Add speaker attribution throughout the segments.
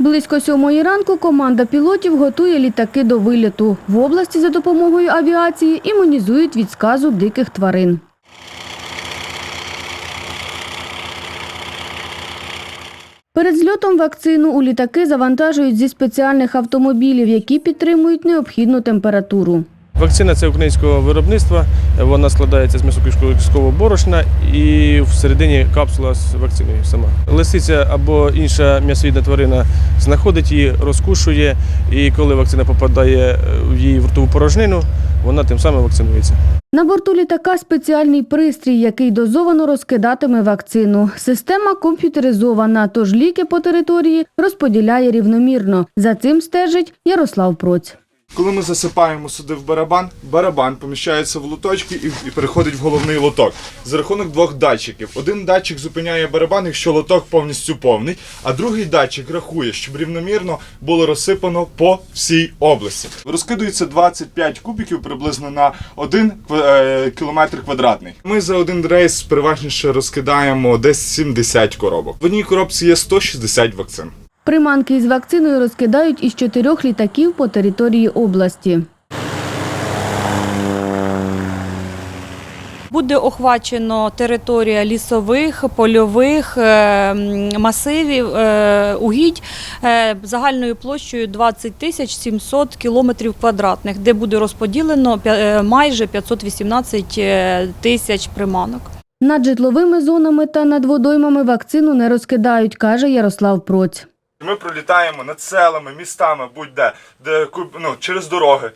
Speaker 1: Близько сьомої ранку команда пілотів готує літаки до виліту. В області за допомогою авіації імунізують від сказу диких тварин. Перед зльотом вакцину у літаки завантажують зі спеціальних автомобілів, які підтримують необхідну температуру.
Speaker 2: Вакцина це українського виробництва. Вона складається з м'ясокишкового борошна і всередині капсула з вакциною сама. Лисиця або інша м'ясоїдна тварина знаходить її, розкушує, і коли вакцина попадає в її ртову порожнину, вона тим самим вакцинується.
Speaker 1: На борту літака спеціальний пристрій, який дозовано розкидатиме вакцину. Система комп'ютеризована, тож ліки по території розподіляє рівномірно. За цим стежить Ярослав Проць.
Speaker 3: Коли ми засипаємо сюди в барабан, барабан поміщається в лоточки і, і переходить в головний лоток за рахунок двох датчиків. Один датчик зупиняє барабан, якщо лоток повністю повний, а другий датчик рахує, щоб рівномірно було розсипано по всій області. Розкидується 25 кубиків приблизно на 1 кілометр квадратний. Ми за один рейс переважніше розкидаємо десь 70 коробок. В одній коробці є 160 вакцин.
Speaker 1: Приманки із вакциною розкидають із чотирьох літаків по території області.
Speaker 4: Буде охвачено територія лісових, польових е, масивів, е, угідь е, загальною площею 20 тисяч 700 кілометрів квадратних, де буде розподілено майже 518 е, тисяч приманок.
Speaker 1: Над житловими зонами та над водоймами вакцину не розкидають, каже Ярослав Проць.
Speaker 3: Ми пролітаємо над селами, містами, будь-де, де ну, через дороги.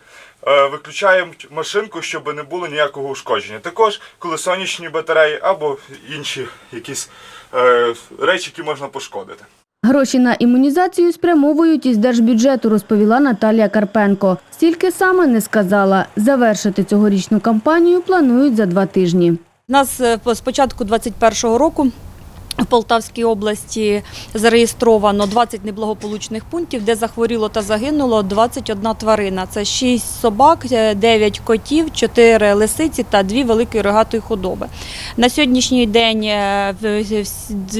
Speaker 3: Е, Виключаємо машинку, щоб не було ніякого ушкодження. Також, коли сонячні батареї або інші якісь е, речі, які можна пошкодити.
Speaker 1: Гроші на імунізацію спрямовують із держбюджету, розповіла Наталія Карпенко. Стільки саме не сказала. Завершити цьогорічну кампанію планують за два тижні.
Speaker 4: У нас е, з початку 2021 року в Полтавській області зареєстровано 20 неблагополучних пунктів, де захворіло та загинуло 21 тварина. Це 6 собак, 9 котів, 4 лисиці та 2 великі рогатої худоби. На сьогоднішній день е,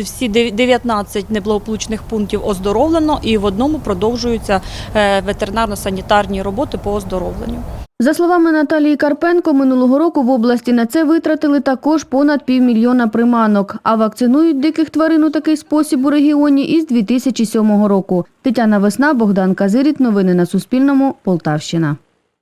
Speaker 4: всі 19 неблагополучних пунктів оздоровлено і в одному продовжуються е, ветеринарно-санітарні роботи по оздоровленню.
Speaker 1: За словами Наталії Карпенко, минулого року в області на це витратили також понад півмільйона приманок, а вакцинують диких тварин у такий спосіб у регіоні із 2007 року. Тетяна Весна, Богдан Казиріт. Новини на Суспільному. Полтавщина.